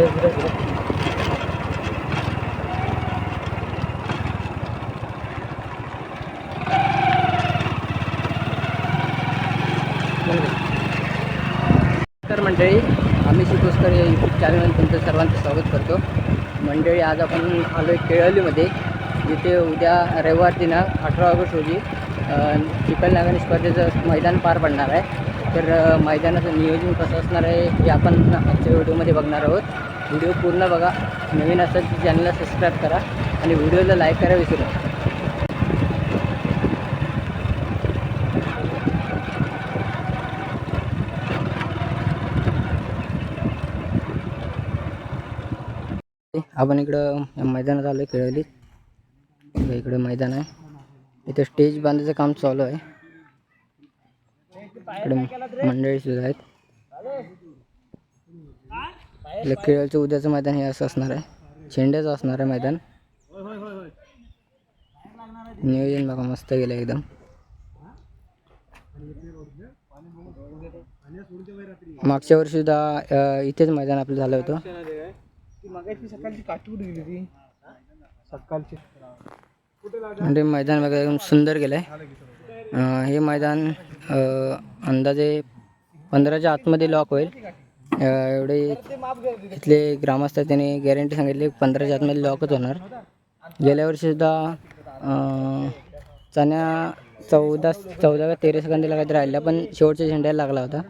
तर मंडळी आम्ही शिकोस्कर या यूट्यूब चॅनलमध्ये तुमचं सर्वांचं स्वागत करतो. मंडळी आज आपण आलो आहे केळवलीमध्ये. जिथे उद्या रविवार दिनांक अठरा ऑगस्ट रोजी अ, चिखल स्पर्धेचं मैदान पार पडणार आहे. तर मैदानाचं नियोजन कसं असणार आहे हे आपण आजच्या व्हिडिओमध्ये बघणार आहोत. व्हिडिओ पूर्ण बघा. नवीन असेल तर चॅनलला सबस्क्राईब करा आणि व्हिडिओला लाईक करा विसरू नका. आपण इकडं मैदानात आलो आहे इकडं मैदान आहे. इथं स्टेज बांधायचं काम चालू आहे. इकडे मंडळी सुद्धा आहेत. खेळाचं उद्याचं मैदान हे असं असणार आहे. शेंड्याचं असणार आहे मैदान. नियोजन बघा मस्त गेलं एकदम. मागच्या वर्षी सुद्धा इथेच मैदान आपलं झालं होतं. म्हणजे मैदान वगैरे एकदम सुंदर गेलं आहे हे मैदान अंदाजे पंधराच्या आतमध्ये लॉक होईल. एवढे इथले ग्रामस्थ त्याने त्यांनी गॅरंटी सांगितली पंधराच्या आतमध्ये लॉकच होणार. गेल्या वर्षीसुद्धा चण्या चौदा चौदा का तेरा सेकंदला काहीतरी राहिला पण शेवटच्या झेंड्याला लागला होता.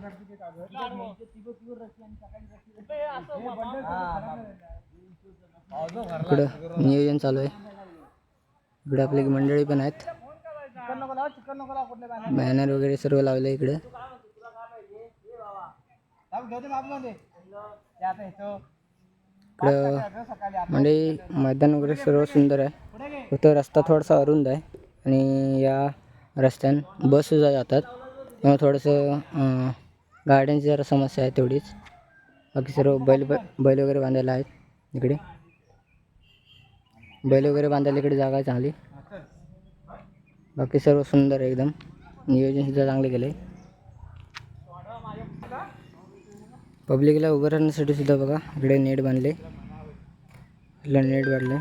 इकडं नियोजन चालू आहे. इकडे आपली मंडळी पण आहेत. बॅनर वगैरे सर्व लावले इकडे. इकडं म्हणजे मैदान वगैरे सर्व सुंदर आहे. फक्त रस्ता थोडासा अरुंद आहे आणि या रस्त्यानं बस सुद्धा जातात. त्यामुळे थोडंसं गाड्यांची जरा समस्या आहे तेवढीच. बाकी सर्व बैल बैल वगैरे बांधायला आहेत इकडे. बैल वगैरे बांधायला इकडे जागा आहे चांगली. बाकी सर्व सुंदर आहे एकदम. नियोजन सुद्धा चांगले केलं. आहे पब्लिकला उभं राहण्यासाठी सुद्धा बघा इकडे नेट बांधले. इकडला नेट बांधले.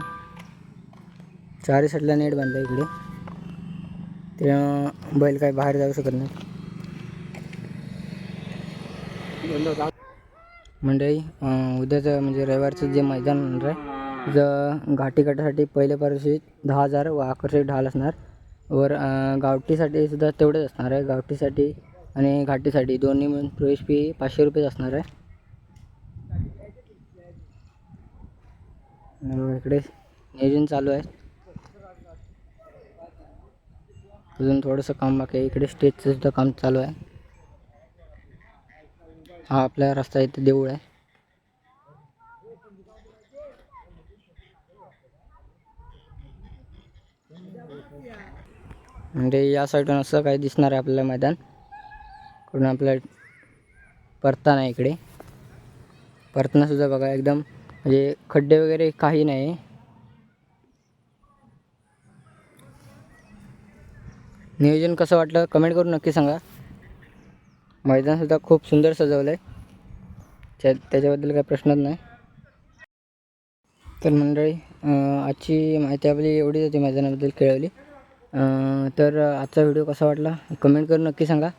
चारही साईडला नेट बांधलं इकडे. त्यामुळं बैल काय बाहेर जाऊ शकत नाही. मंडळी उद्याचं म्हणजे रविवारचं जे मैदान होणार आहे जर घाटी काटासाठी पहिल्या पारशी दहा हजार व आकर्षक ढाल असणार. वर गावठीसाठी सुद्धा तेवढेच असणार आहे. गावठीसाठी आणि घाटीसाठी दोन्ही मिळून प्रवेश फी पाचशे रुपयेच असणार आहे. इकडे नियोजन चालू आहे. अजून थोडंसं काम बाकी आहे. इकडे स्टेजचं सुद्धा काम चालू आहे. हा आपला रस्ता इथे देऊळ आहे. म्हणजे या साईडून असं काही दिसणार आहे आपल्याला मैदान. कडून आपल्या परताना इकडे. परतनासुद्धा बघा एकदम म्हणजे खड्डे वगैरे काही नाही. नियोजन कसं वाटलं कमेंट करून नक्की सांगा. मैदानसुद्धा खूप सुंदर सजवलं आहे त्या त्याच्याबद्दल काही प्रश्नच नाही. तर मंडळी आजची माहिती आपली एवढीच होती मैदानाबद्दल खेळवली. तर आजचा व्हिडिओ कसा वाटला? कमेंट करून नक्की सांगा.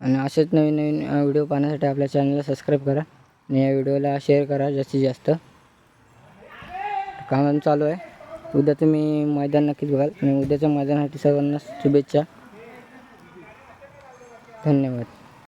आणि असेच नवीन नवीन व्हिडिओ पाहण्यासाठी आपल्या चॅनलला सबस्क्राईब करा. आणि या व्हिडिओला शेअर करा जास्तीत जास्त. काम चालू आहे. उद्या तुम्ही मैदान नक्कीच बघाल. आणि उद्याच्या मैदानासाठी सर्वांना शुभेच्छा. धन्यवाद.